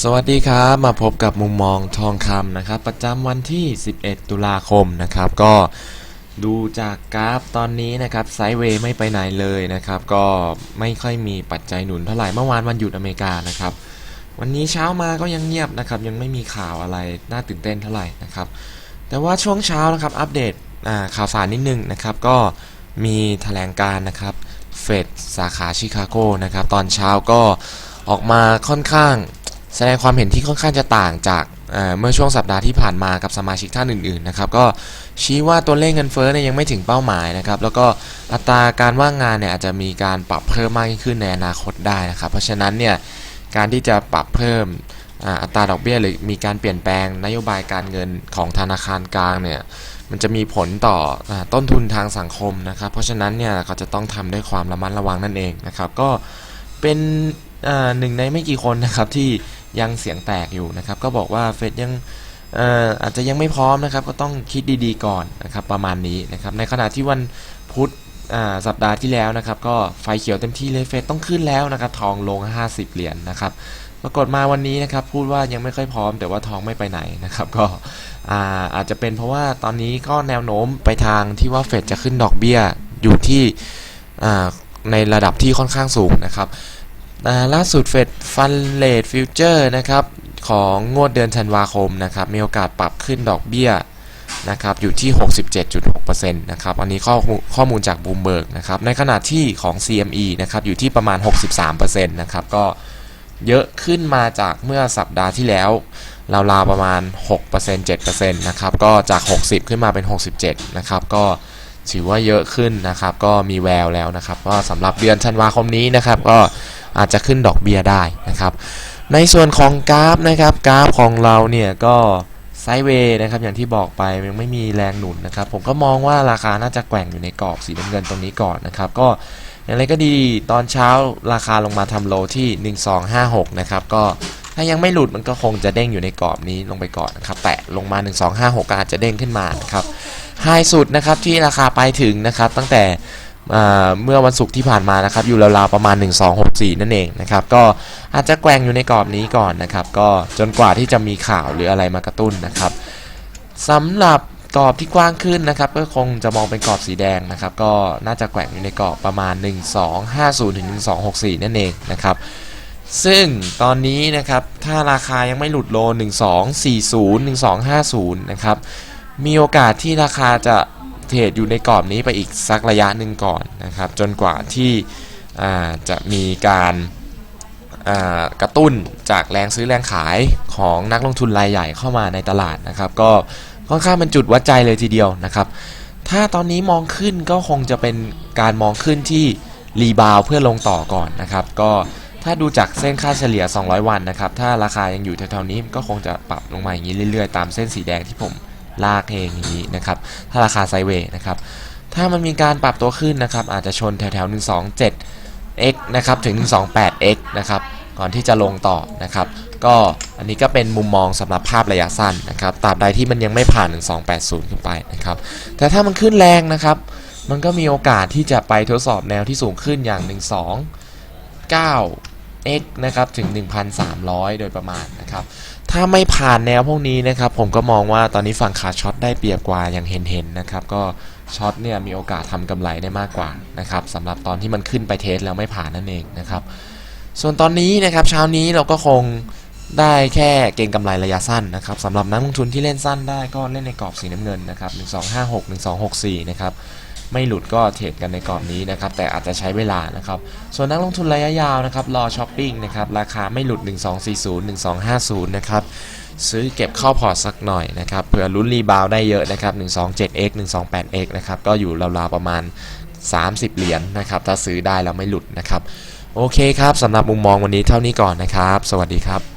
สวัสดีครับ มาพบกับมุมมองทองคำนะครับ ประจำวันที่ 11 ตุลาคมนะครับ ก็ดูจากกราฟตอนนี้นะครับไซด์เวย์ไม่ไปไหนเลยนะครับ ก็ไม่ค่อยมีปัจจัยหนุนเท่าไหร่เมื่อวานวันหยุดอเมริกานะครับ วันนี้เช้ามาก็ยังเงียบนะครับ ยังไม่มีข่าวอะไรน่าตื่นเต้นเท่าไหร่นะครับ แต่ว่าช่วงเช้านะครับอัปเดตข่าวสารนิดนึงนะครับ ก็มีแถลงการนะครับเฟดสาขาชิคาโกนะครับ ตอนเช้าก็ ออกมาค่อนข้าง แสดงความเห็นที่ค่อนข้างจะต่างจากเมื่อช่วงสัปดาห์ที่ผ่านมากับสมาชิกท่านอื่นๆนะครับก็ชี้ว่าตัวเลขเงินเฟ้อเนี่ยยังไม่ถึงเป้าหมายนะครับแล้วก็อัตราการว่างงานเนี่ยอาจจะมีการปรับเพิ่มมากยิ่งขึ้นในอนาคตได้นะครับเพราะฉะนั้นเนี่ยการที่จะปรับเพิ่มอัตราดอกเบี้ยหรือมีการเปลี่ยนแปลงนโยบายการเงินของธนาคารกลางเนี่ยมันจะมีผลต่ออต้นทุนทางสังคมนะครับเพราะฉะนั้นเนี่ยเขาจะต้องทำด้วยความระมัดระวังนั่นเองนะครับก็เป็น หนึ่งในไม่กี่คนนะครับที่ยังเสียงแตกอยู่นะครับ ก็บอกว่าเฟดยังอาจจะยังไม่พร้อมนะครับ ก็ต้องคิดดีๆก่อนนะครับประมาณนี้นะครับในขณะที่วันพุธสัปดาห์ที่แล้วนะครับ ก็ไฟเขียวเต็มที่เลยเฟดต้องขึ้นแล้วนะครับ ทองลง 50 เหรียญนะครับปรากฏมาวันนี้นะครับ พูดว่ายังไม่ค่อยพร้อม แต่ว่าทองไม่ไปไหนนะครับ ก็อาอาจจะเป็นเพราะว่าตอนนี้ก็แนวโน้มไปทางที่ว่าเฟดจะขึ้นดอกเบี้ยอยู่ที่ในระดับที่ค่อนข้างสูงนะครับ อ่าล่าสุดเฟดฟันเลทฟิวเจอร์นะครับของงวดเดือนธันวาคมนะครับมีโอกาสปรับขึ้นดอกเบี้ยนะครับอยู่ที่ 67.6%นะครับอันนี้ข้อมูลข้อมูลจากบูมเบิร์กนะครับในขณะที่ของ CME นะครับอยู่ที่ประมาณ 63%นะครับก็เยอะขึ้นมาจากเมื่อสัปดาห์ที่แล้วราวๆประมาณ 6% 7%นะครับก็จาก 60 ขึ้นมาเป็น 67 นะครับก็ถือว่าเยอะขึ้นนะครับก็มีแววแล้วนะครับก็สำหรับเดือนธันวาคมนี้นะครับก็ อาจจะขึ้นดอกเบี้ยได้นะครับ ในส่วนของกราฟนะครับกราฟของเราเนี่ยก็ไซเวย์นะครับอย่างที่บอกไปยังไม่มีแรงหนุนนะครับ ผมก็มองว่าราคาน่าจะแกว่งอยู่ในกรอบสีน้ำเงินตรงนี้ก่อนนะครับ ก็อย่างไรก็ดีตอนเช้าราคาลงมาทำโลที่ 1256 นะครับก็ถ้ายังไม่หลุดมันก็คงจะเด้งอยู่ในกรอบนี้ลงไปก่อนนะครับแตะลงมา 1256 ก็อาจจะเด้งขึ้นมานะครับไฮสุดนะครับที่ราคาไปถึงนะครับตั้งแต่ เมื่อวันศุกร์ที่ผ่านมานะครับ อยู่ราวๆประมาณ 1264 นั่นเองนะครับ ก็อาจจะแกว่งอยู่ในกรอบนี้ก่อนนะครับ ก็จนกว่าที่จะมีข่าวหรืออะไรมากระตุ้นนะครับสำหรับกรอบที่กว้างขึ้นนะครับ ก็คงจะมองเป็นกรอบสีแดงนะครับ ก็น่าจะแกว่งอยู่ในกรอบประมาณ 1250ถึง1264 นั่นเองนะครับ ซึ่งตอนนี้นะครับ ถ้าราคายังไม่หลุดโล 1240 1250 นะครับ มีโอกาสที่ราคาจะ เทรดอยู่ในกรอบนี้ไปอีกสักระยะหนึ่งก่อนนะครับ จนกว่าที่จะมีการกระตุ้นจากแรงซื้อแรงขายของนักลงทุนรายใหญ่เข้ามาในตลาดนะครับ ก็ค่อนข้างเป็นจุดวัดใจเลยทีเดียวนะครับ ถ้าตอนนี้มองขึ้นก็คงจะเป็นการมองขึ้นที่รีบาวเพื่อลงต่อก่อนนะครับ ก็ถ้าดูจากเส้นค่าเฉลี่ย 200 วันนะครับ ถ้าราคายังอยู่แถวๆนี้ก็คงจะปรับลงมาอย่างนี้เรื่อยๆ ตามเส้นสีแดงที่ผม ลากเองอย่างนี้นะครับ ถ้าราคาไซเวย์นะครับ ถ้ามันมีการปรับตัวขึ้นนะครับ อาจจะชนแถวๆ 127x นะครับ ถึง 128x นะครับ ก่อนที่จะลงต่อนะครับ ก็อันนี้ก็เป็นมุมมองสำหรับภาพระยะสั้นนะครับ ตราบใดที่มันยังไม่ผ่าน 1280 ขึ้นไปนะครับ แต่ถ้ามันขึ้นแรงนะครับ มันก็มีโอกาสที่จะไปทดสอบแนวที่สูงขึ้นอย่าง 12 9 x นะครับ ถึง 1,300 โดยประมาณ นะครับถ้าไม่ผ่านแนวพวกนี้นะครับ ผมก็มองว่าตอนนี้ฝั่งขาช็อตได้เปรียบกว่าอย่างเห็นๆนะครับ ก็ช็อตเนี่ยมีโอกาสทำกำไรได้มากกว่านะครับสำหรับตอนที่มันขึ้นไปเทสแล้วไม่ผ่านนั่นเองนะครับ ส่วนตอนนี้นะครับเช้านี้เราก็คงได้แค่เก็งกำไรระยะสั้นนะครับสำหรับนักลงทุนที่เล่นสั้นได้ก็เล่นในกรอบสีน้ำเงินนะครับ 1256 1264 นะครับ ไม่หลุดก็เทรดกันในกรอบนี้นะครับแต่อาจจะใช้เวลานะครับส่วนนักลงทุนระยะยาวนะครับรอช้อปปิ้งนะครับราคาไม่หลุด 1240 1250 นะครับซื้อเก็บเข้าพอร์ตสักหน่อยนะครับเผื่อลุ้นรีบาวได้เยอะนะครับ 127x 128x นะครับก็อยู่ราวๆประมาณ 30 เหรียญนะครับถ้าซื้อได้แล้วไม่หลุดนะครับโอเคครับสำหรับมุมมองวันนี้เท่านี้ก่อนนะครับ สวัสดีครับ